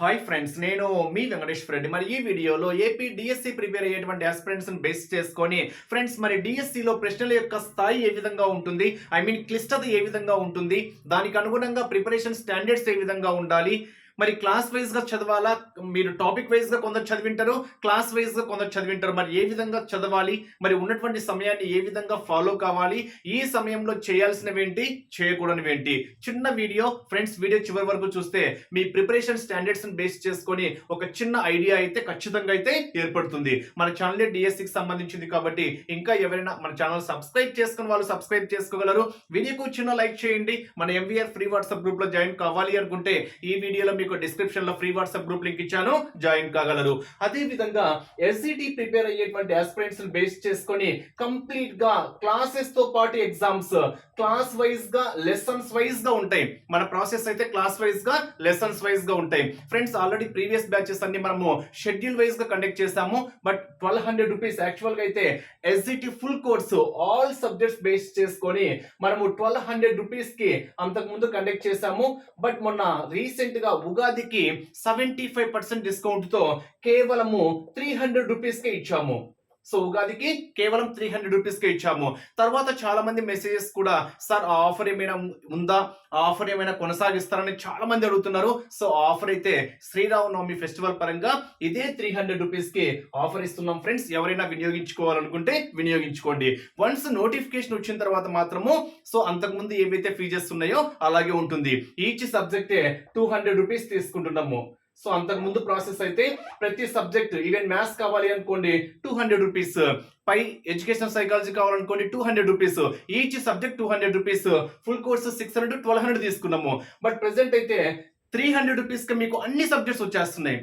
Hi friends నేను మీ Venkatesh friend మరి ఈ వీడియోలో ఏపీ డిఎస్సి ప్రిపేర్ అయ్యేటువంటి ఆస్పిరెంట్స్ బేస్ చేసుకొని ఫ్రెండ్స్ మరి డిఎస్సిలో ప్రశ్నల యొక్క స్థాయి ఏ విధంగా ఉంటుంది? ఐ మీన్ క్లిష్టత ఏ విధంగా ఉంటుంది? దానికి అనుగుణంగా ప్రిపరేషన్ స్టాండర్డ్స్ ఏ విధంగా ఉండాలి? మరి క్లాస్ వైజ్గా చదవాలా? మీరు టాపిక్ వైజ్గా కొందరు చదివింటారు క్లాస్ వైజ్గా కొందరు చదివింటారు. మరి ఏ విధంగా చదవాలి? మరి ఉన్నటువంటి సమయాన్ని ఏ విధంగా ఫాలో కావాలి? ఈ సమయంలో చేయాల్సినవేంటి చేయకూడనివేంటి? చిన్న వీడియో ఫ్రెండ్స్ వీడియో చివరి వరకు చూస్తే మీ ప్రిపరేషన్ స్టాండర్డ్స్ బేస్ చేసుకొని ఒక చిన్న ఐడియా అయితే ఖచ్చితంగా అయితే ఏర్పడుతుంది. మన ఛానల్ డిఎస్సికి సంబంధించింది కాబట్టి ఇంకా ఎవరైనా మన ఛానల్ సబ్స్క్రైబ్ చేసుకుని వాళ్ళు సబ్స్క్రైబ్ చేసుకోగలరు. వీడియోకు చిన్న లైక్ చేయండి. మన ఎంవీఆర్ ఫ్రీ వాట్సాప్ గ్రూప్లో జాయిన్ కావాలి అనుకుంటే ఈ వీడియోలో మీకు డిస్క్రిప్షన్లో ఫ్రీ వాట్సాప్ గ్రూప్ లింక్ ఇచ్చాను. జాయిన్ కాగలరు. అదే విధంగా ఎస్సిటి ప్రిపేర్ అయ్యేటువంటి ఆస్పిరెంట్స్ బేస్ చేసుకొని కంప్లీట్గా క్లాసెస్తో పాటు ఎగ్జామ్స్ క్లాస్ వైజ్గా లెసన్స్ వైజ్గా ఉంటాయి. మన ప్రాసెస్ అయితే క్లాస్ వైజ్గా లెసన్స్ వైజ్గా ఉంటాయి. ఫ్రెండ్స్ ఆల్రెడీ ప్రీవియస్ బ్యాచెస్ అన్ని మనము షెడ్యూల్ వైజ్గా కండక్ట్ చేసాము బట్ ట్వెల్వ్ హండ్రెడ్ రూపీస్ యాక్చువల్గా అయితే SGT full course all subjects base చేసుకొని మనము ట్వెల్వ్ హండ్రెడ్ రూపీస్కి అంతకు ముందు కండక్ట్ చేసాము బట్ మొన్న రీసెంట్గా ఉగాదికి సెవెంటీ ఫైవ్ పర్సెంట్ డిస్కౌంట్తో కేవలము త్రీ హండ్రెడ్ రూపీస్కే ఇచ్చాము. సో ఉగాదికి కేవలం త్రీ హండ్రెడ్ రూపీస్కే ఇచ్చాము. తర్వాత చాలా మంది మెసేజెస్ కూడా సార్ ఆ ఆఫర్ ఏమైనా ఉందా? ఆ ఆఫర్ ఏమైనా కొనసాగిస్తారని చాలా మంది అడుగుతున్నారు. సో ఆఫర్ అయితే శ్రీరామనవమి ఫెస్టివల్ పరంగా ఇదే త్రీ హండ్రెడ్ రూపీస్కి ఆఫర్ ఇస్తున్నాం ఫ్రెండ్స్ ఎవరైనా వినియోగించుకోవాలనుకుంటే వినియోగించుకోండి. వన్స్ నోటిఫికేషన్ వచ్చిన తర్వాత మాత్రము సో అంతకుముందు ఏవైతే ఫీజెస్ ఉన్నాయో అలాగే ఉంటుంది. ఈచ్ సబ్జెక్టే టూ హండ్రెడ్ రూపీస్ తీసుకుంటున్నాము. సో అంతకు ముందు ప్రాసెస్ అయితే ప్రతి సబ్జెక్ట్ ఈవెన్ మ్యాథ్స్ కావాలి అనుకోండి టూ హండ్రెడ్ రూపీస్ పై education psychology కావాలనుకోండి two hundred rupees each subject two hundred rupees full course six hundred twelve hundred తీసుకున్నాము. బట్ ప్రెసెంట్ అయితే త్రీ హండ్రెడ్ రూపీస్కి మీకు అన్ని సబ్జెక్ట్స్ వచ్చేస్తున్నాయి.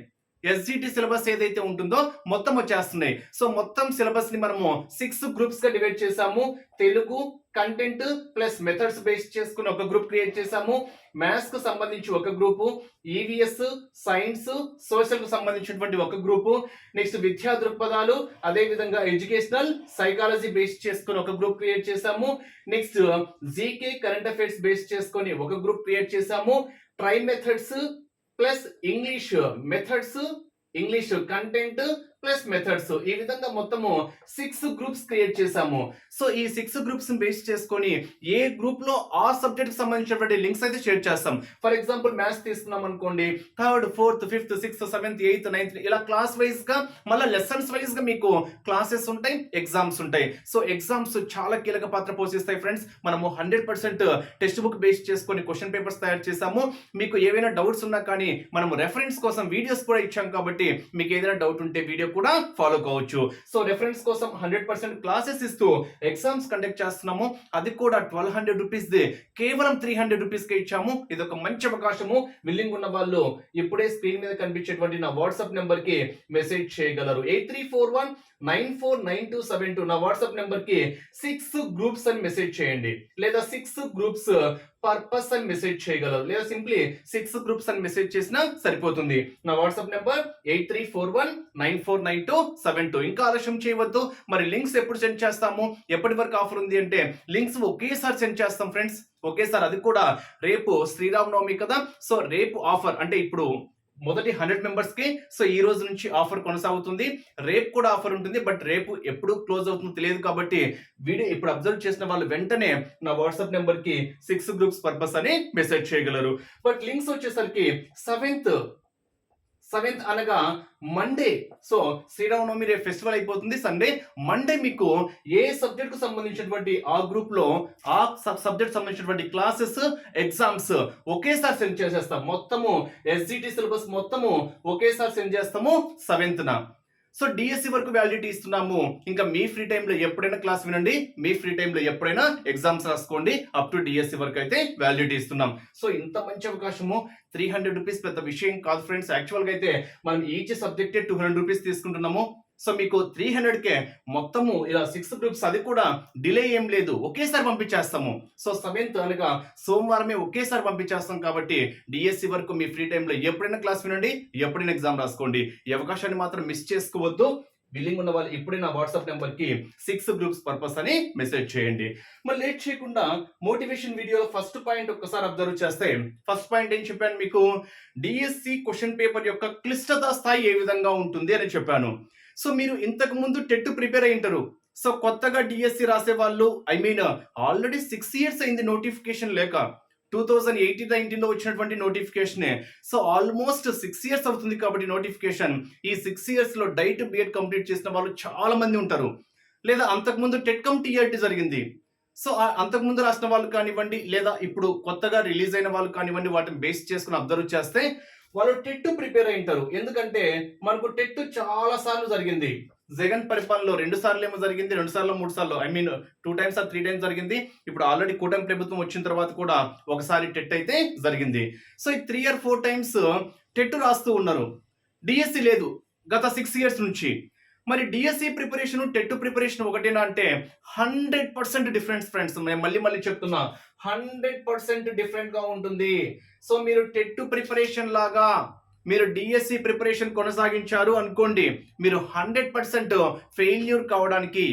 ఎస్జిటి సిలబస్ ఏదైతే ఉంటుందో మొత్తం వచ్చేస్తున్నాయి. సో మొత్తం సిలబస్ని మనము సిక్స్ గ్రూప్స్గా డివైడ్ చేసాము Telugu content plus methods base చేసుకుని ఒక గ్రూప్ క్రియేట్ చేసాము మ్యాథ్స్కు సంబంధించి ఒక గ్రూపు ఈవీఎస్ సైన్స్ సోషల్కు సంబంధించినటువంటి ఒక గ్రూపు నెక్స్ట్ విద్యా దృక్పథాలు అదే విధంగా ఎడ్యుకేషనల్ సైకాలజీ బేస్ చేసుకుని ఒక గ్రూప్ క్రియేట్ చేసాము next GK current affairs base చేసుకొని ఒక గ్రూప్ క్రియేట్ చేసాము tri methods plus English methods English content plus methods ఈ విధంగా మొత్తము సిక్స్ గ్రూప్స్ క్రియేట్ చేసాము సో ఈ సిక్స్ గ్రూప్స్ బేస్ చేసుకొని ఏ గ్రూప్లో ఆ సబ్జెక్ట్కి సంబంధించినటువంటి లింక్స్ అయితే షేర్ చేస్తాం. ఫర్ ఎగ్జాంపుల్ మ్యాథ్స్ తీసుకున్నాం అనుకోండి. Third fourth fifth sixth seventh eighth ninth ఇలా క్లాస్ వైజ్గా మళ్ళీ లెసన్స్ వైజ్గా మీకు క్లాసెస్ ఉంటాయి ఎగ్జామ్స్ ఉంటాయి. సో ఎగ్జామ్స్ చాలా కీలక పాత్ర పోషిస్తాయి ఫ్రెండ్స్ మనము hundred percent text book base చేసుకొని క్వశ్చన్ పేపర్స్ తయారు చేసాము మీకు ఏవైనా డౌట్స్ ఉన్నా కానీ మనము రెఫరెన్స్ కోసం వీడియోస్ కూడా ఇచ్చాం కాబట్టి మీకు ఏదైనా డౌట్ ఉంటే వీడియో కూడా ఫాలో కావచ్చు. సో రెఫరెన్స్ కోసం హండ్రెడ్ పర్సెంట్ క్లాసెస్ ఇస్తూ ఎగ్జామ్స్ కండక్ట్ చేస్తున్నాము. అది కూడా ట్వెల్వ్ హండ్రెడ్ రూపీస్ ది. కేవలం త్రీ హండ్రెడ్ రూపీస్కి ఇచ్చాము. ఇది ఒక మంచి అవకాశము. విల్లింగ్ ఉన్న వాళ్ళు ఇప్పుడే స్క్రీన్ మీద కనిపించేటువంటి నా వాట్సాప్ నెంబర్కి మెసేజ్ చేయగలరు. Eight three four one nine four nine two seven two నా వాట్సాప్ నెంబర్కి సిక్స్ గ్రూప్స్ అని మెసేజ్ చేయండి. లేదా సిక్స్ గ్రూప్స్ పర్పస్ అని మెసేజ్ చేయగలరు. లేదా సింప్లీ సిక్స్ గ్రూప్స్ అని మెసేజ్ చేసినా సరిపోతుంది. నా WhatsApp number eight three four one nine four nine two seven two ఇంకా ఆలస్యం చేయవద్దు. మరి లింక్స్ ఎప్పుడు సెండ్ చేస్తాము? ఎప్పటి వరకు ఆఫర్ ఉంది అంటే లింక్స్ ఒకేసారి సెండ్ చేస్తాం ఫ్రెండ్స్. ఒకేసారి అది కూడా రేపు శ్రీరామనవమి కదా. సో రేపు ఆఫర్ అంటే ఇప్పుడు మొదటి హండ్రెడ్ మెంబర్స్కి సో ఈ రోజు నుంచి ఆఫర్ కొనసాగుతుంది. రేపు కూడా ఆఫర్ ఉంటుంది బట్ రేపు ఎప్పుడు క్లోజ్ అవుతుందో తెలియదు కాబట్టి వీడియో ఇప్పుడు అబ్జర్వ్ చేసిన వాళ్ళు వెంటనే నా వాట్సాప్ నెంబర్కి సిక్స్ గ్రూప్స్ పర్పస్ అని మెసేజ్ చేయగలరు. బట్ లింక్స్ వచ్చేసరికి సెవెంత్ సెవెంత్ అనగా మండే సో శ్రీరామనవమి రేపు ఫెస్టివల్ అయిపోతుంది. సండే మండే మీకు ఏ సబ్జెక్ట్కు సంబంధించినటువంటి ఆ గ్రూప్లో ఆ సబ్జెక్ట్ సంబంధించినటువంటి క్లాసెస్ ఎగ్జామ్స్ ఒకేసారి సెండ్ చేసేస్తాం. మొత్తము ఎస్జిటి సిలబస్ మొత్తము ఒకేసారి సెండ్ చేస్తాము. సెవెంత్న సో డిఎస్సి వరకు వ్యాలిడిటీ ఇస్తున్నాము. ఇంకా మీ ఫ్రీ టైంలో ఎప్పుడైనా క్లాస్ వినండి. మీ ఫ్రీ టైంలో ఎప్పుడైనా ఎగ్జామ్స్ రాసుకోండి. అప్ టు డిఎస్సి వరకు అయితే వ్యాలిడిటీ ఇస్తున్నాం. సో ఇంత మంచి అవకాశము. త్రీ హండ్రెడ్ రూపీస్ పెద్ద విషయం కాదు ఫ్రెండ్స్ యాక్చువల్గా అయితే మనం ఈచ్ సబ్జెక్టే టూ హండ్రెడ్ రూపీస్ తీసుకుంటున్నాము. సో మీకు త్రీ హండ్రెడ్ కే మొత్తము ఇలా సిక్స్ గ్రూప్స్ అది కూడా డిలే ఏం లేదు. ఒకేసారి పంపించేస్తాము. సో సెవెంత్ అనగా సోమవారమే ఒకేసారి పంపించేస్తాం కాబట్టి డిఎస్సి వరకు మీ ఫ్రీ టైంలో ఎప్పుడైనా క్లాస్ వినండి ఎప్పుడైనా ఎగ్జామ్ రాసుకోండి. ఈ అవకాశాన్ని మాత్రం మిస్ చేసుకోవద్దు. బిల్లింగ్ ఉన్న వాళ్ళు ఇప్పుడే నా వాట్సాప్ నెంబర్కి సిక్స్ గ్రూప్స్ పర్పస్ అని మెసేజ్ చేయండి. మరి లేట్ చేయకుండా మోటివేషన్ వీడియో ఫస్ట్ పాయింట్ ఒక్కసారి అబ్జర్వ్ చేస్తే ఫస్ట్ పాయింట్ ఏం చెప్పాను మీకు? డిఎస్సి క్వశ్చన్ పేపర్ యొక్క క్లిష్టత స్థాయి ఏ విధంగా ఉంటుంది అని చెప్పాను. సో మీరు ఇంతకు ముందు టెట్ ప్రిపేర్ అయి ఉంటారు. సో కొత్తగా డిఎస్సి రాసే వాళ్ళు I mean already six years అయింది నోటిఫికేషన్ లేక. టూ థౌజండ్ ఎయిటీన్ నైన్టీన్లో వచ్చినటువంటి నోటిఫికేషనే సో ఆల్మోస్ట్ సిక్స్ ఇయర్స్ అవుతుంది కాబట్టి నోటిఫికేషన్ ఈ సిక్స్ ఇయర్స్లో డైట్ బిఎడ్ కంప్లీట్ చేసిన వాళ్ళు చాలా మంది ఉంటారు. లేదా అంతకుముందు టెట్కమ్ టీఆర్టీ జరిగింది. సో అంతకుముందు రాసిన వాళ్ళు కానివ్వండి లేదా ఇప్పుడు కొత్తగా రిలీజ్ అయిన వాళ్ళు కానివ్వండి వాటిని బేస్ చేసుకుని అబ్జర్వ్ చేస్తే వాళ్ళు టెట్ ప్రిపేర్ అయి ఉంటారు. ఎందుకంటే మనకు టెట్ చాలా సార్లు జరిగింది. జగన్ పరిపాలనలో రెండు సార్లు ఏమో జరిగింది రెండు సార్లు మూడు సార్లు. I mean two times or three times జరిగింది. ఇప్పుడు ఆల్రెడీ కూటమి ప్రభుత్వం వచ్చిన తర్వాత కూడా ఒకసారి టెట్ అయితే జరిగింది. సో ఈ three or four times TET రాస్తూ ఉన్నారు. డిఎస్సి లేదు. గత సిక్స్ ఇయర్స్ నుంచి. మరి డిఎస్సి ప్రిపరేషన్ టెట్ ప్రిపరేషన్ ఒకటేనా అంటే హండ్రెడ్ పర్సెంట్ డిఫరెన్స్ ఫ్రెండ్స్ నేను మళ్ళీ మళ్ళీ చెప్తున్నా హండ్రెడ్ పర్సెంట్ డిఫరెంట్గా ఉంటుంది. సో మీరు టెట్ ప్రిపరేషన్ లాగా మీరు డిఎస్సి ప్రిపరేషన్ కొనసాగించారు అనుకోండి మీరు హండ్రెడ్ పర్సెంట్ ఫెయిల్యూర్ కావడానికి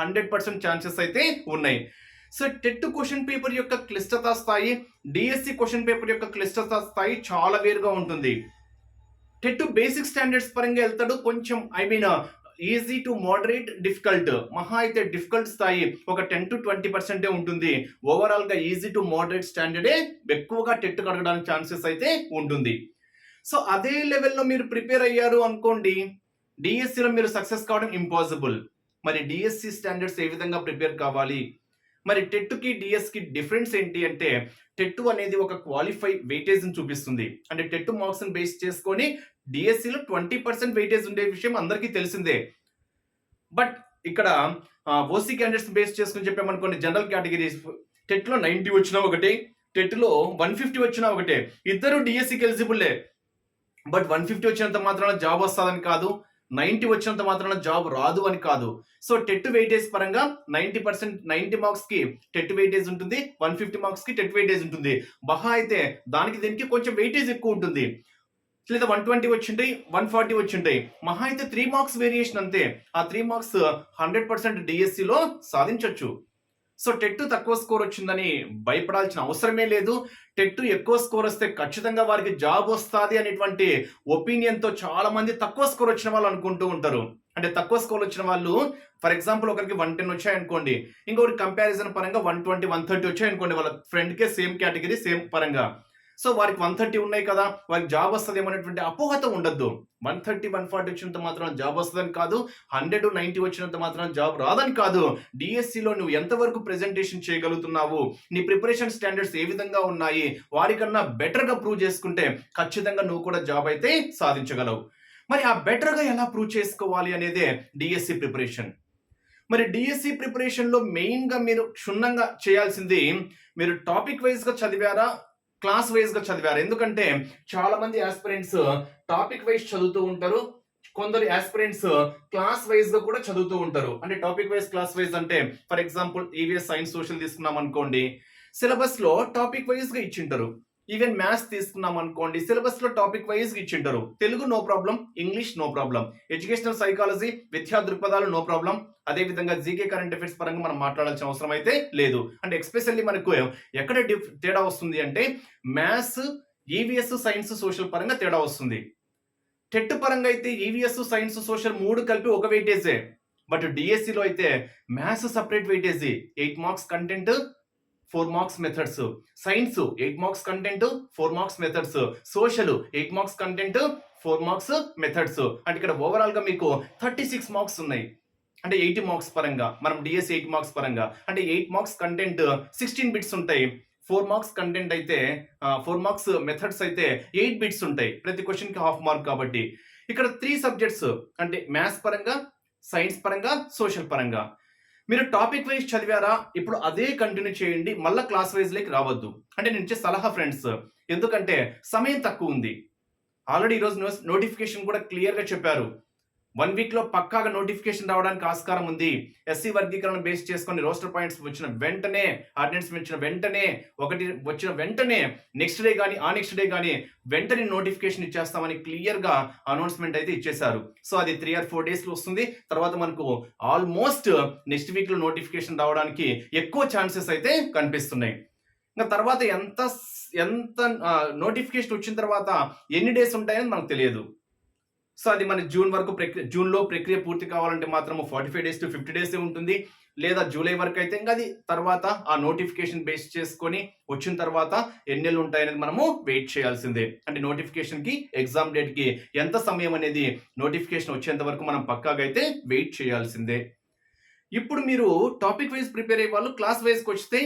హండ్రెడ్ పర్సెంట్ ఛాన్సెస్ అయితే ఉన్నాయి. సో టెట్ క్వశ్చన్ పేపర్ యొక్క క్లిష్టత స్థాయి డిఎస్సి క్వశ్చన్ పేపర్ యొక్క క్లిష్టత స్థాయి చాలా వేరుగా ఉంటుంది. టెట్ బేసిక్ స్టాండర్డ్స్ పరంగా వెళ్తాడు. కొంచెం I mean easy to moderate difficult మహా అయితే డిఫికల్ట్ స్థాయి ఒక టెన్ టు ట్వంటీ పర్సెంటే ఉంటుంది. ఓవరాల్గా ఈజీ టు మోడరేట్ స్టాండర్డే ఎక్కువగా టెట్ కడగడానికి ఛాన్సెస్ అయితే ఉంటుంది. సో అదే లెవెల్లో మీరు ప్రిపేర్ అయ్యారు అనుకోండి డిఎస్సిలో మీరు సక్సెస్ కావడం ఇంపాసిబుల్ మరి డిఎస్సి స్టాండర్డ్స్ ఏ విధంగా ప్రిపేర్ కావాలి? మరి టెట్కి డిఎస్కి డిఫరెన్స్ ఏంటి అంటే టెట్ అనేది ఒక క్వాలిఫై వెయిటేజ్ని చూపిస్తుంది. అంటే టెట్ మార్క్స్ని బేస్ చేసుకొని డిఎస్సిలో ట్వంటీ పర్సెంట్ వెయిటేజ్ ఉండే విషయం అందరికీ తెలిసిందే. బట్ ఇక్కడ ఓసీ క్యాండిడేట్స్ బేస్ చేసుకుని చెప్పామనుకోండి జనరల్ కేటగిరీస్ టెట్లో నైంటీ వచ్చినా ఒకటి టెట్లో వన్ ఫిఫ్టీ వచ్చినా ఒకటే. ఇద్దరు డిఎస్సికి ఎలిజిబుల్లే బట్ వన్ ఫిఫ్టీ వచ్చినంత మాత్రాన జాబ్ వస్తుందని కాదు నైంటీ వచ్చినంత మాత్రాన జాబ్ రాదు అని కాదు. సో టెట్ వెయిటేజ్ పరంగా నైంటీ పర్సెంట్ నైంటీ మార్క్స్కి టెట్ వెయిటేజ్ ఉంటుంది వన్ ఫిఫ్టీ మార్క్స్కి టెట్ వెయిటేజ్ ఉంటుంది. బహా అయితే దానికి దీనికి కొంచెం వెయిటేజ్ ఎక్కువ ఉంటుంది. లేదా వన్ ట్వంటీ వచ్చింటాయి వన్ ఫార్టీ వచ్చింటాయి. మహా అయితే త్రీ మార్క్స్ వేరియేషన్ అంతే. ఆ త్రీ మార్క్స్ హండ్రెడ్ పర్సెంట్ డిఎస్సిలో సాధించవచ్చు సో టెట్ తక్కువ స్కోర్ వచ్చిందని భయపడాల్సిన అవసరమే లేదు. టెట్ ఎక్కువ స్కోర్ వస్తే ఖచ్చితంగా వారికి జాబ్ వస్తుంది అనేటువంటి ఒపీనియన్తో చాలా మంది తక్కువ స్కోర్ వచ్చిన వాళ్ళు అనుకుంటూ ఉంటారు. అంటే తక్కువ స్కోర్ వచ్చిన వాళ్ళు ఫర్ ఎగ్జాంపుల్ ఒకరికి వన్ టెన్ వచ్చాయనుకోండి. ఇంకొకటి కంపారిజన్ పరంగా వన్ ట్వంటీ వన్ థర్టీ వచ్చాయనుకోండి. వాళ్ళ ఫ్రెండ్కే సేమ్ కేటగిరీ సేమ్ పరంగా. సో వారికి వన్ థర్టీ ఉన్నాయి కదా వారికి జాబ్ వస్తుంది ఏమనేటువంటి అపోహత ఉండద్దు. వన్ థర్టీ వన్ ఫార్టీ వచ్చినంత మాత్రం జాబ్ వస్తుందని కాదు హండ్రెడ్ నైన్టీ వచ్చినంత మాత్రం జాబ్ రాదని కాదు. డిఎస్సిలో నువ్వు ఎంతవరకు ప్రెజెంటేషన్ చేయగలుగుతున్నావు? నీ ప్రిపరేషన్ స్టాండర్డ్స్ ఏ విధంగా ఉన్నాయి? వారికన్నా బెటర్గా ప్రూవ్ చేసుకుంటే ఖచ్చితంగా నువ్వు కూడా జాబ్ అయితే సాధించగలవు. మరి ఆ బెటర్గా ఎలా ప్రూవ్ చేసుకోవాలి అనేదే డిఎస్సి ప్రిపరేషన్ మరి డిఎస్సి ప్రిపరేషన్లో మెయిన్గా మీరు క్షుణ్ణంగా చేయాల్సింది మీరు టాపిక్ వైజ్గా చదివారా? క్లాస్ వైజ్గా చదివారు. ఎందుకంటే చాలా మంది ఆస్పిరెంట్స్ టాపిక్ వైజ్ చదువుతూ ఉంటారు. కొందరు ఆస్పిరెంట్స్ క్లాస్ వైజ్గా కూడా చదువుతూ ఉంటారు. అంటే టాపిక్ వైజ్ క్లాస్ వైజ్ అంటే for example EVS science social తీసుకున్నాం అనుకోండి సిలబస్లో టాపిక్ వైజ్గా ఇచ్చింటారు. ఈవెన్ మ్యాథ్స్ తీసుకున్నాం అనుకోండి సిలబస్లో topic wise ఇచ్చింటారు. Telugu no problem English no problem educational psychology విద్యా దృక్పథాలు నో ప్రాబ్లం అదే విధంగా జీకే కరెంట్ అఫైర్స్ పరంగా మనం మాట్లాడాల్సిన అవసరం అయితే లేదు. అంటే ఎక్స్పెషల్లీ మనకు ఎక్కడ డిఫ్- తేడా వస్తుంది అంటే మ్యాథ్స్ ఈవీఎస్ సైన్స్ సోషల్ పరంగా తేడా వస్తుంది. టెట్ పరంగా అయితే ఈవీఎస్ సైన్స్ సోషల్ మూడు కలిపి ఒక వెయిటేజే బట్ డిఎస్సిలో అయితే maths separate weightage eight marks content four marks methods. Science eight marks content four marks methods. Social eight marks content four marks methods. అంటే ఇక్కడ ఓవరాల్గా మీకు థర్టీ సిక్స్ మార్క్స్ ఉన్నాయి. అంటే ఎయిటీ మార్క్స్ పరంగా మనం డిఎస్ ఎయిట్ మార్క్స్ పరంగా. అంటే eight marks content sixteen bits ఉంటాయి. ఫోర్ మార్క్స్ కంటెంట్ అయితే ఫోర్ మార్క్స్ మెథడ్స్ అయితే ఎయిట్ బిట్స్ ఉంటాయి. ప్రతి క్వశ్చన్కి హాఫ్ మార్క్ కాబట్టి. ఇక్కడ త్రీ సబ్జెక్ట్స్ అంటే మ్యాథ్స్ పరంగా సైన్స్ పరంగా సోషల్ పరంగా. మీరు టాపిక్ వైజ్ చదివారా? ఇప్పుడు అదే కంటిన్యూ చేయండి. మళ్ళీ క్లాస్ వైజ్లోకి రావద్దు. అంటే నేను ఇచ్చే సలహా ఫ్రెండ్స్ ఎందుకంటే సమయం తక్కువ ఉంది. ఆల్రెడీ ఈరోజు నోటిఫికేషన్ కూడా క్లియర్గా చెప్పారు. వన్ వీక్లో పక్కాగా నోటిఫికేషన్ రావడానికి ఆస్కారం ఉంది. ఎస్సీ వర్గీకరణ బేస్ చేసుకొని రోస్టర్ పాయింట్స్ వచ్చిన వెంటనే ఆర్డినెన్స్ వచ్చిన వెంటనే ఒకటి వచ్చిన వెంటనే నెక్స్ట్ డే కానీ ఆ నెక్స్ట్ డే కానీ వెంటనే నోటిఫికేషన్ ఇచ్చేస్తామని క్లియర్గా అనౌన్స్మెంట్ అయితే ఇచ్చేశారు. సో అది త్రీ ఆర్ ఫోర్ డేస్లో వస్తుంది. తర్వాత మనకు ఆల్మోస్ట్ నెక్స్ట్ వీక్లో నోటిఫికేషన్ రావడానికి ఎక్కువ ఛాన్సెస్ అయితే కనిపిస్తున్నాయి. ఇంకా తర్వాత ఎంత ఎంత నోటిఫికేషన్ వచ్చిన తర్వాత ఎన్ని డేస్ ఉంటాయని మనకు తెలియదు. సో అది మన జూన్ వరకు ప్రక్రియ జూన్లో ప్రక్రియ పూర్తి కావాలంటే మాత్రం forty five days to fifty days ఉంటుంది. లేదా జూలై వరకు అయితే ఇంకా అది తర్వాత ఆ నోటిఫికేషన్ బేస్ చేసుకొని వచ్చిన తర్వాత ఎన్ని ఉంటాయనేది మనము వెయిట్ చేయాల్సిందే. అంటే నోటిఫికేషన్కి ఎగ్జామ్ డేట్కి ఎంత సమయం అనేది నోటిఫికేషన్ వచ్చేంత వరకు మనం పక్కాగా అయితే వెయిట్ చేయాల్సిందే. ఇప్పుడు మీరు టాపిక్ వైజ్ ప్రిపేర్ అయ్యే వాళ్ళు క్లాస్ వైజ్కి వస్తే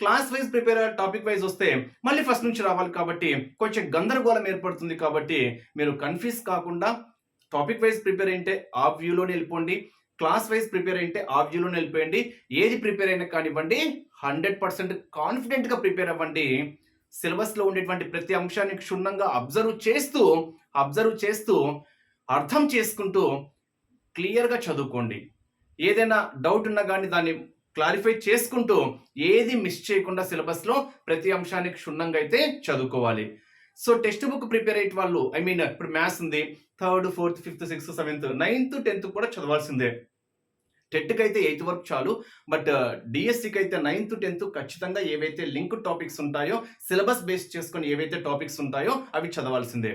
class wise prepare topic wise వస్తే మళ్ళీ ఫస్ట్ నుంచి రావాలి కాబట్టి కొంచెం గందరగోళం ఏర్పడుతుంది కాబట్టి మీరు కన్ఫ్యూజ్ కాకుండా టాపిక్ వైజ్ ప్రిపేర్ అయితే ఆ వ్యూలోనే వెళ్ళిపోండి. క్లాస్ వైజ్ ప్రిపేర్ అయితే ఆ వ్యూలోనే వెళ్ళిపోయండి. ఏది ప్రిపేర్ అయినా కానివ్వండి హండ్రెడ్ పర్సెంట్ కాన్ఫిడెంట్గా ప్రిపేర్ అవ్వండి. సిలబస్లో ఉండేటువంటి ప్రతి అంశాన్ని క్షుణ్ణంగా అబ్జర్వ్ చేస్తూ అబ్జర్వ్ చేస్తూ అర్థం చేసుకుంటూ క్లియర్గా చదువుకోండి. ఏదైనా డౌట్ ఉన్నా కానీ దాన్ని క్లారిఫై చేసుకుంటూ ఏది మిస్ చేయకుండా సిలబస్లో ప్రతి అంశానికి క్షుణ్ణంగా అయితే చదువుకోవాలి. సో టెక్స్ట్ బుక్ ప్రిపేర్ అయ్యే వాళ్ళు ఐ మీన్ ఇప్పుడు మ్యాథ్స్ ఉంది third fourth fifth sixth seventh ninth tenth కూడా చదవాల్సిందే. టెట్కి అయితే ఎయిత్ వరకు చాలు బట్ డిఎస్సికి అయితే నైన్త్ టెన్త్ ఖచ్చితంగా ఏవైతే లింక్ టాపిక్స్ ఉంటాయో సిలబస్ బేస్ చేసుకొని ఏవైతే టాపిక్స్ ఉంటాయో అవి చదవాల్సిందే.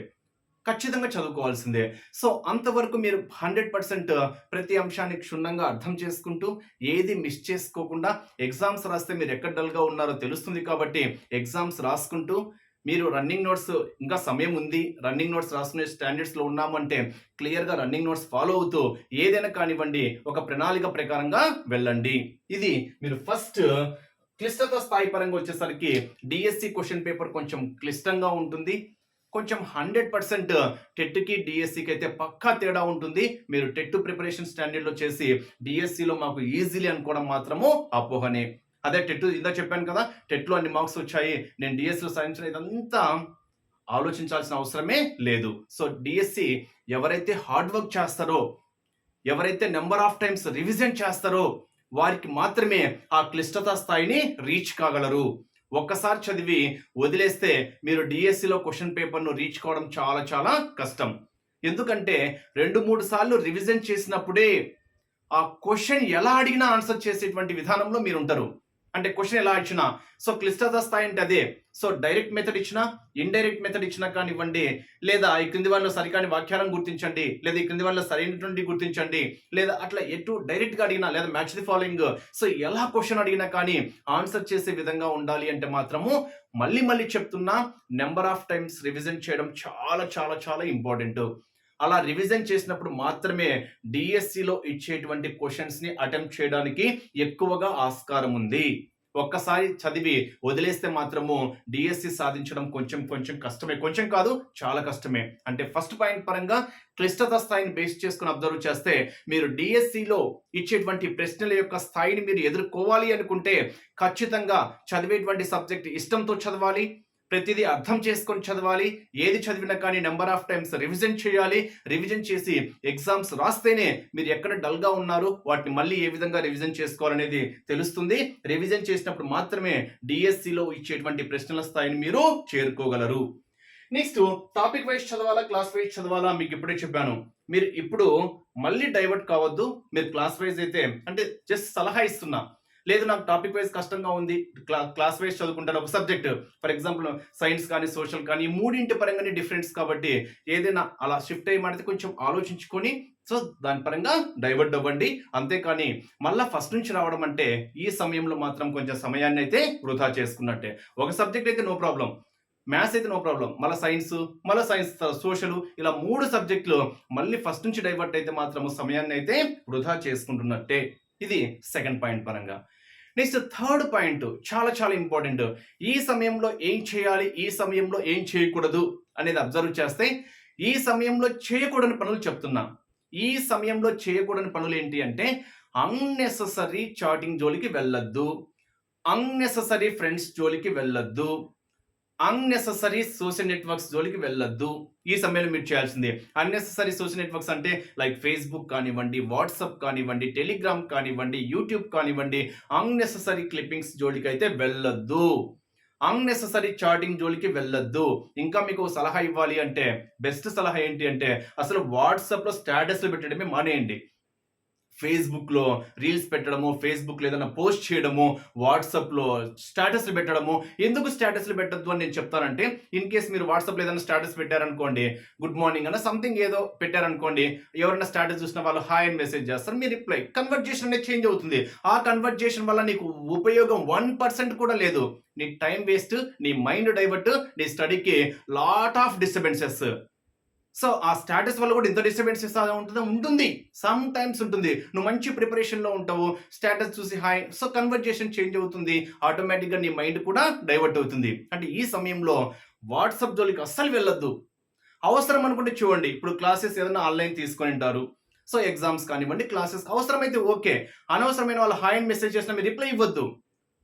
ఖచ్చితంగా చదువుకోవాల్సిందే. సో అంతవరకు మీరు హండ్రెడ్ పర్సెంట్ ప్రతి అంశాన్ని క్షుణ్ణంగా అర్థం చేసుకుంటూ ఏది మిస్ చేసుకోకుండా ఎగ్జామ్స్ రాస్తే మీరు ఎక్కడ డల్గా ఉన్నారో తెలుస్తుంది కాబట్టి ఎగ్జామ్స్ రాసుకుంటూ మీరు రన్నింగ్ నోట్స్ ఇంకా సమయం ఉంది రన్నింగ్ నోట్స్ రాసుకునే స్టాండర్డ్స్లో ఉన్నామంటే క్లియర్గా రన్నింగ్ నోట్స్ ఫాలో అవుతూ ఏదైనా కానివ్వండి ఒక ప్రణాళిక ప్రకారంగా వెళ్ళండి. ఇది మీరు ఫస్ట్ క్లిష్టత స్థాయి పరంగా వచ్చేసరికి డిఎస్సి క్వశ్చన్ పేపర్ కొంచెం క్లిష్టంగా ఉంటుంది. కొంచెం హండ్రెడ్ పర్సెంట్ టెట్కి డిఎస్సికి అయితే పక్కా తేడా ఉంటుంది. మీరు టెట్ ప్రిపరేషన్ స్టాండర్డ్లో చేసి డిఎస్సిలో మాకు ఈజీలీ అనుకోవడం మాత్రము అపోహనే. అదే టెట్ ఇందా చెప్పాను కదా టెట్లో అన్ని మార్క్స్ వచ్చాయి. నేను డిఎస్సిలో సాధించిన ఇదంతా ఆలోచించాల్సిన అవసరమే లేదు. సో డిఎస్సి ఎవరైతే హార్డ్ వర్క్ చేస్తారో ఎవరైతే నెంబర్ ఆఫ్ టైమ్స్ రివిజన్ చేస్తారో వారికి మాత్రమే ఆ క్లిష్టత స్థాయిని రీచ్ కాగలరు. ఒక్కసారి చదివి వదిలేస్తే మీరు డిఎస్సిలో క్వశ్చన్ పేపర్ను రీచ్ కావడం చాలా చాలా కష్టం. ఎందుకంటే రెండు మూడు సార్లు రివిజన్ చేసినప్పుడే ఆ క్వశ్చన్ ఎలా అడిగినా ఆన్సర్ చేసేటువంటి విధానంలో మీరు ఉంటారు. అంటే క్వశ్చన్ ఎలా ఇచ్చినా? సో క్లిష్టత స్థాయి అంటే అదే. సో డైరెక్ట్ మెథడ్ ఇచ్చినా ఇండైరెక్ట్ మెథడ్ ఇచ్చినా కానివ్వండి లేదా ఈ క్రింది వాళ్ళలో సరికాని వాక్యాలను గుర్తించండి లేదా ఈ క్రింది వాళ్ళలో సరైనటువంటి గుర్తించండి లేదా అట్లా ఎటు డైరెక్ట్గా అడిగినా లేదా మ్యాచ్ ది ఫాలోయింగ్ సో ఎలా క్వశ్చన్ అడిగినా కానీ ఆన్సర్ చేసే విధంగా ఉండాలి అంటే మాత్రము మళ్ళీ మళ్ళీ చెప్తున్నా నెంబర్ ఆఫ్ టైమ్స్ రివిజన్ చేయడం చాలా చాలా చాలా ఇంపార్టెంట్ అలా రివిజన్ చేసినప్పుడు మాత్రమే డిఎస్సిలో ఇచ్చేటువంటి క్వశ్చన్స్ని అటెంప్ట్ చేయడానికి ఎక్కువగా ఆస్కారం ఉంది. ఒక్కసారి చదివి వదిలేస్తే మాత్రము డిఎస్సి సాధించడం కొంచెం కొంచెం కష్టమే. కొంచెం కాదు చాలా కష్టమే. అంటే ఫస్ట్ పాయింట్ పరంగా క్లిష్టత స్థాయిని బేస్ చేసుకుని అబ్జర్వ్ చేస్తే మీరు డిఎస్సిలో ఇచ్చేటువంటి ప్రశ్నల యొక్క స్థాయిని మీరు ఎదుర్కోవాలి అనుకుంటే ఖచ్చితంగా చదివేటువంటి సబ్జెక్ట్ ఇష్టంతో చదవాలి. ప్రతిదీ అర్థం చేసుకొని చదవాలి. ఏది చదివినా కానీ నెంబర్ ఆఫ్ టైమ్స్ రివిజన్ చేయాలి. రివిజన్ చేసి ఎగ్జామ్స్ రాస్తేనే మీరు ఎక్కడ డల్గా ఉన్నారు వాటిని మళ్ళీ ఏ విధంగా రివిజన్ చేసుకోవాలనేది తెలుస్తుంది. రివిజన్ చేసినప్పుడు మాత్రమే డిఎస్సిలో ఇచ్చేటువంటి ప్రశ్నల స్థాయిని మీరు చేరుకోగలరు. నెక్స్ట్ టాపిక్ వైజ్ చదవాలా క్లాస్ వైజ్ చదవాలా మీకు ఇప్పుడే చెప్పాను. మీరు ఇప్పుడు మళ్ళీ డైవర్ట్ కావద్దు. మీరు క్లాస్ వైజ్ అయితే అంటే జస్ట్ సలహా ఇస్తున్నా. లేదు నాకు టాపిక్ వైజ్ కష్టంగా ఉంది. క్లాస్ వైజ్ చదువుకుంటాను. ఒక సబ్జెక్ట్ ఫర్ ఎగ్జాంపుల్ సైన్స్ కానీ సోషల్ కానీ మూడింటి పరంగానే డిఫరెన్స్ కాబట్టి ఏదైనా అలా షిఫ్ట్ అయ్యమంటే కొంచెం ఆలోచించుకొని సో దాని పరంగా డైవర్ట్ అవ్వండి. అంతేకాని మళ్ళీ ఫస్ట్ నుంచి రావడం అంటే ఈ సమయంలో మాత్రం కొంచెం సమయాన్ని అయితే వృధా చేసుకున్నట్టే. ఒక సబ్జెక్ట్ అయితే నో ప్రాబ్లం మ్యాథ్స్ అయితే నో ప్రాబ్లం మళ్ళీ సైన్స్ మళ్ళీ సైన్స్ సోషల్ ఇలా మూడు సబ్జెక్టులు మళ్ళీ ఫస్ట్ నుంచి డైవర్ట్ అయితే మాత్రం సమయాన్ని అయితే వృధా చేసుకుంటున్నట్టే. ఇది సెకండ్ పాయింట్ పరంగా. నెక్స్ట్ థర్డ్ పాయింట్ చాలా చాలా ఇంపార్టెంట్ ఈ సమయంలో ఏం చేయాలి? ఈ సమయంలో ఏం చేయకూడదు అనేది అబ్జర్వ్ చేస్తే ఈ సమయంలో చేయకూడని పనులు చెప్తున్నా. ఈ సమయంలో చేయకూడని పనులు ఏంటి అంటే అన్నెసెసరీ చాటింగ్ జోలికి వెళ్ళొద్దు. అన్నెసెసరీ ఫ్రెండ్స్ జోలికి వెళ్ళొద్దు. అన్నెసరీ సోషల్ నెట్వర్క్స్ జోలికి వెళ్ళొద్దు. ఈ సమయంలో మీరు చేయాల్సిందే. అన్నెసరీ సోషల్ నెట్వర్క్స్ అంటే లైక్ ఫేస్బుక్ కానివ్వండి వాట్సాప్ కానివ్వండి టెలిగ్రామ్ కానివ్వండి యూట్యూబ్ కానివ్వండి అన్నెసరీ క్లిప్పింగ్స్ జోలికి అయితే వెళ్ళొద్దు. అన్నెసరీ చాటింగ్ జోలికి వెళ్ళొద్దు. ఇంకా మీకు సలహా ఇవ్వాలి అంటే బెస్ట్ సలహా ఏంటి అంటే అసలు వాట్సాప్లో స్టేటస్లు పెట్టడమే మానేయండి. ఫేస్బుక్లో రీల్స్ పెట్టడము ఫేస్బుక్లో ఏదైనా పోస్ట్ చేయడము వాట్సాప్లో స్టేటస్లు పెట్టడము. ఎందుకు స్టేటస్లు పెట్టద్దు అని నేను చెప్తానంటే ఇన్ కేస్ మీరు వాట్సాప్లో ఏదైనా స్టేటస్ పెట్టారనుకోండి గుడ్ మార్నింగ్ అన్న సంథింగ్ ఏదో పెట్టారనుకోండి ఎవరైనా స్టేటస్ చూసిన వాళ్ళు హాయ్ అని మెసేజ్ చేస్తారు మీ రిప్లై కన్వర్జేషన్ అనేది చేంజ్ అవుతుంది. ఆ కన్వర్జేషన్ వల్ల నీకు ఉపయోగం వన్ పర్సెంట్ కూడా లేదు. నీ టైం వేస్ట్ నీ మైండ్ డైవర్ట్ నీ స్టడీకి లాట్ ఆఫ్ డిస్టర్బెన్సెస్ సో ఆ స్టాటస్ వల్ల కూడా ఇంత డిస్టర్బెన్సెస్ ఉంటుందా ఉంటుంది. సమ్ టైమ్స్ ఉంటుంది. నువ్వు మంచి ప్రిపరేషన్లో ఉంటావు స్టేటస్ చూసి హాయ్ సో కన్వర్జేషన్ చేంజ్ అవుతుంది. ఆటోమేటిక్గా నీ మైండ్ కూడా డైవర్ట్ అవుతుంది. అంటే ఈ సమయంలో వాట్సాప్ జోలికి అస్సలు వెళ్ళొద్దు. అవసరం అనుకుంటే చూడండి. ఇప్పుడు క్లాసెస్ ఏదైనా ఆన్లైన్ తీసుకొని ఉంటారు. సో ఎగ్జామ్స్ కానివ్వండి క్లాసెస్ అవసరమైతే ఓకే అనవసరమైన వాళ్ళు హాయ్ అని మెసేజ్ చేసినా మీరు రిప్లై ఇవ్వద్దు.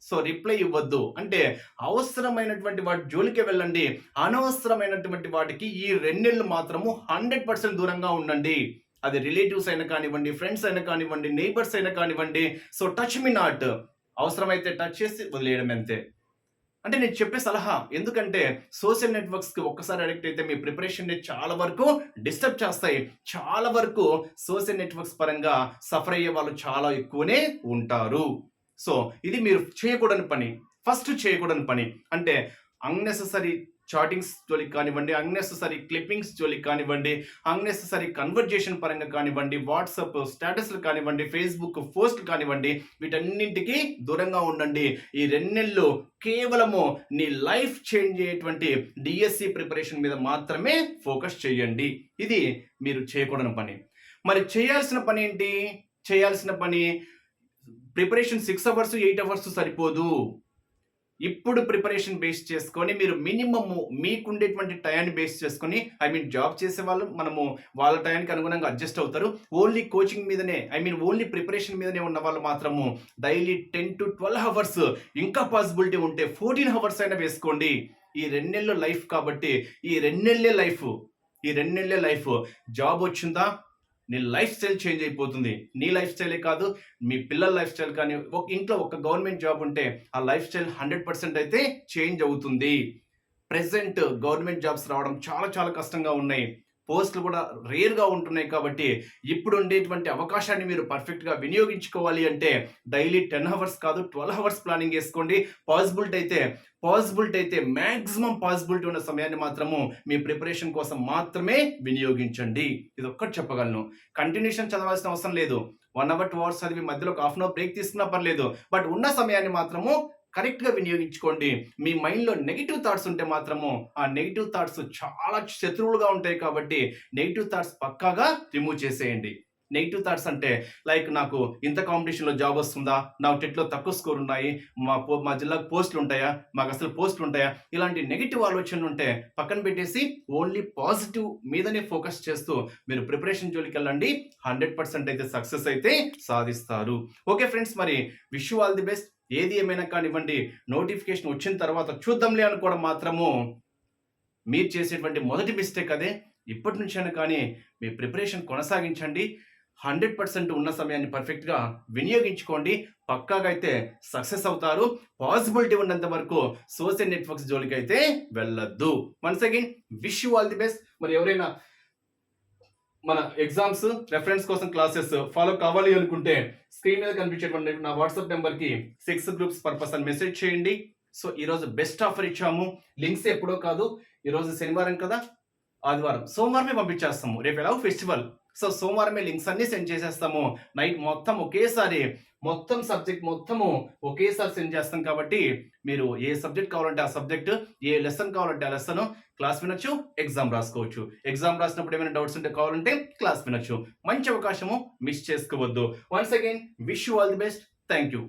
సో రిప్లై ఇవ్వద్దు. అంటే అవసరమైనటువంటి వాటి జోలికి వెళ్ళండి. అనవసరమైనటువంటి వాటికి ఈ రెండేళ్ళు మాత్రము హండ్రెడ్ పర్సెంట్ దూరంగా ఉండండి. అది రిలేటివ్స్ అయినా కానివ్వండి ఫ్రెండ్స్ అయినా కానివ్వండి నైబర్స్ అయినా కానివ్వండి. సో టచ్ మీ నాట్ అవసరమైతే టచ్ చేసి వదిలేయడం అంతే. అంటే నేను చెప్పే సలహా ఎందుకంటే సోషల్ నెట్వర్క్స్కి ఒక్కసారి అడిక్ట్ అయితే మీ ప్రిపరేషన్ చాలా వరకు డిస్టర్బ్ చేస్తాయి. చాలా వరకు సోషల్ నెట్వర్క్స్ పరంగా సఫర్ అయ్యే వాళ్ళు చాలా ఎక్కువనే ఉంటారు. సో ఇది మీరు చేయకూడని పని. ఫస్ట్ చేయకూడని పని. అంటే అన్నెసెసరీ చాటింగ్స్ జోలికి కానివ్వండి అన్నెసెసరీ క్లిప్పింగ్స్ జోలికి కానివ్వండి అన్నెసెసరీ కన్వర్జేషన్ పరంగా కానివ్వండి వాట్సాప్ స్టేటస్లు కానివ్వండి ఫేస్బుక్ పోస్ట్లు కానివ్వండి వీటన్నింటికి దూరంగా ఉండండి. ఈ రెండెళ్ళు కేవలము నీ లైఫ్ చేంజ్ అయ్యేటువంటి డిఎస్సి ప్రిపరేషన్ మీద మాత్రమే ఫోకస్ చేయండి. ఇది మీరు చేయకూడని పని. మరి చేయాల్సిన పని ఏంటి? చేయాల్సిన పని preparation six hours eight hours సరిపోదు. ఇప్పుడు ప్రిపరేషన్ బేస్ చేసుకొని మీరు మినిమమ్ మీకుండేటువంటి టయాన్ని బేస్ చేసుకొని ఐ మీన్ జాబ్ చేసే వాళ్ళు మనము వాళ్ళ టయానికి అనుగుణంగా అడ్జస్ట్ అవుతారు. ఓన్లీ కోచింగ్ మీదనే ఐ మీన్ ఓన్లీ ప్రిపరేషన్ మీదనే ఉన్న వాళ్ళు మాత్రము daily ten to twelve hours ఇంకా పాసిబిలిటీ ఉంటే ఫోర్టీన్ అవర్స్ అయినా వేసుకోండి. ఈ రెండెళ్ళు లైఫ్ కాబట్టి ఈ రెండేళ్ళే లైఫ్ ఈ రెండేళ్ళే లైఫ్ జాబ్ వచ్చిందా? నీ లైఫ్ స్టైల్ చేంజ్ అయిపోతుంది. నీ లైఫ్ స్టైలే కాదు మీ పిల్లల లైఫ్ స్టైల్ కానీ ఒక ఇంట్లో ఒక గవర్నమెంట్ జాబ్ ఉంటే ఆ లైఫ్ స్టైల్ హండ్రెడ్ పర్సెంట్ అయితే చేంజ్ అవుతుంది. ప్రెసెంట్ గవర్నమెంట్ జాబ్స్ రావడం చాలా చాలా కష్టంగా ఉన్నాయి. పోస్టులు కూడా రేర్గా ఉంటున్నాయి కాబట్టి ఇప్పుడు ఉండేటువంటి అవకాశాన్ని మీరు పర్ఫెక్ట్గా వినియోగించుకోవాలి అంటే డైలీ టెన్ అవర్స్ కాదు ట్వెల్వ్ అవర్స్ ప్లానింగ్ చేసుకోండి. పాసిబిలిటీ అయితే పాసిబిలిటీ అయితే మ్యాక్సిమం పాసిబిలిటీ ఉన్న సమయాన్ని మాత్రము మీ ప్రిపరేషన్ కోసం మాత్రమే వినియోగించండి. ఇది ఒక్కటి చెప్పగలను. కంటిన్యూషన్ చదవాల్సిన అవసరం లేదు. వన్ అవర్ టూ అవర్స్ చదివి మధ్యలో ఒక హాఫ్ అన్ అవర్ బ్రేక్ తీసుకున్నా పర్లేదు. బట్ ఉన్న సమయాన్ని మాత్రము కరెక్ట్గా వినియోగించుకోండి. మీ మైండ్లో నెగిటివ్ థాట్స్ ఉంటే మాత్రము ఆ నెగిటివ్ థాట్స్ చాలా శత్రువులుగా ఉంటాయి కాబట్టి నెగిటివ్ థాట్స్ పక్కాగా రిమూవ్ చేసేయండి. నెగిటివ్ థాట్స్ అంటే లైక్ నాకు ఇంత కాంపిటీషన్లో జాబ్ వస్తుందా? నాకు టెట్లో తక్కువ స్కోర్ ఉన్నాయి. మా పో మా జిల్లాకు పోస్టులు ఉంటాయా? మాకు అసలు పోస్టులు ఉంటాయా? ఇలాంటి నెగిటివ్ ఆలోచనలు ఉంటే పక్కన పెట్టేసి ఓన్లీ పాజిటివ్ మీదనే ఫోకస్ చేస్తూ మీరు ప్రిపరేషన్ జోలికి వెళ్ళండి. హండ్రెడ్ పర్సెంట్ అయితే సక్సెస్ అయితే సాధిస్తారు. ఓకే ఫ్రెండ్స్ మరి విష్ ఆల్ ది బెస్ట్. ఏది ఏమైనా కానివ్వండి నోటిఫికేషన్ వచ్చిన తర్వాత చూద్దాంలే అనుకోవడం మాత్రము మీరు చేసేటువంటి మొదటి మిస్టేక్ అదే. ఇప్పటి నుంచైనా కానీ మీ ప్రిపరేషన్ కొనసాగించండి. హండ్రెడ్ పర్సెంట్ ఉన్న సమయాన్ని పర్ఫెక్ట్గా వినియోగించుకోండి. పక్కాగా అయితే సక్సెస్ అవుతారు. పాసిబిలిటీ ఉన్నంత వరకు సోషల్ నెట్వర్క్స్ జోలికి అయితే వెళ్ళొద్దు. Once again wish you all the best మరి ఎవరైనా మన ఎగ్జామ్స్ రెఫరెన్స్ కోసం క్లాసెస్ ఫాలో కావాలి అనుకుంటే స్క్రీన్ మీద కనిపించేటువంటి నా వాట్సాప్ నెంబర్కి సిక్స్ గ్రూప్స్ పర్పస్ అని మెసేజ్ చేయండి. సో ఈరోజు బెస్ట్ ఆఫర్ ఇచ్చాము. లింక్స్ ఎప్పుడో కాదు ఈరోజు శనివారం కదా ఆదివారం సోమవారమే పంపించేస్తాము. రేపు ఎలా? ఫెస్టివల్ సో సోమవారమే లింక్స్ అన్ని సెండ్ చేసేస్తాము. నైట్ మొత్తం ఒకేసారి మొత్తం సబ్జెక్ట్ మొత్తము ఒకేసారి సెండ్ చేస్తాం కాబట్టి మీరు ఏ సబ్జెక్ట్ కావాలంటే ఆ సబ్జెక్ట్ ఏ లెసన్ కావాలంటే ఆ లెసన్ క్లాస్ వినొచ్చు ఎగ్జామ్ రాసుకోవచ్చు. ఎగ్జామ్ రాసినప్పుడు ఏమైనా డౌట్స్ ఉంటే కావాలంటే క్లాస్ వినొచ్చు. మంచి అవకాశము మిస్ చేసుకోవద్దు. Once again wish you all the best thank you